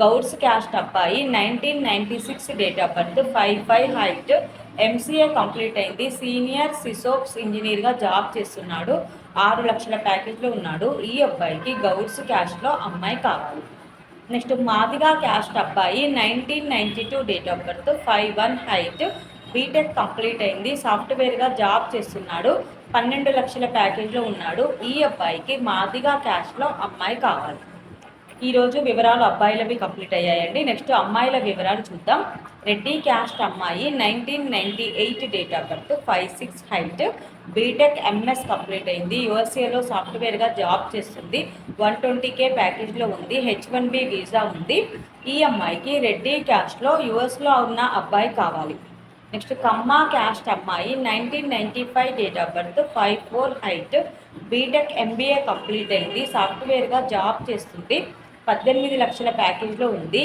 Gouds caste అబ్బాయి nineteen ninety six date of birth five five height MCA complete అయింది. Senior సిసోప్స్ ఇంజనీర్గా job చేస్తున్నాడు. ఆరు లక్షల ప్యాకేజ్లో ఉన్నాడు. ఈ అబ్బాయికి గౌడ్స్ క్యాస్ట్లో అమ్మాయి కావాలి. నెక్స్ట్ మాదిగా క్యాస్ట్ అబ్బాయి nineteen ninety two date of birth five one height BTech complete అయింది. సాఫ్ట్వేర్గా జాబ్ చేస్తున్నాడు. పన్నెండు లక్షల ప్యాకేజ్లో ఉన్నాడు. ఈ అబ్బాయికి మాదిగా క్యాస్ట్లో అమ్మాయి కావాలి. ఈరోజు వివరాలు అబ్బాయిలవి కంప్లీట్ అయ్యాయండి. నెక్స్ట్ అమ్మాయిల వివరాలు చూద్దాం. రెడ్డి క్యాస్ట్ అమ్మాయి nineteen ninety eight date of birth five six height. BTech MS complete అయింది. యూఎస్ఏలో సాఫ్ట్వేర్గా జాబ్ చేస్తుంది. వన్ ట్వంటీ కే ప్యాకేజ్లో ఉంది. హెచ్ వన్ బి వీసా ఉంది. ఈ అమ్మాయికి రెడ్డి క్యాస్ట్లో యూఎస్లో ఉన్న అబ్బాయి కావాలి. నెక్స్ట్ కమ్మ క్యాస్ట్ అమ్మాయి nineteen ninety five date of birth five four height. BTech MBA complete అయింది. సాఫ్ట్వేర్గా జాబ్ చేస్తుంది. పద్దెనిమిది లక్షల ప్యాకేజ్లో ఉంది.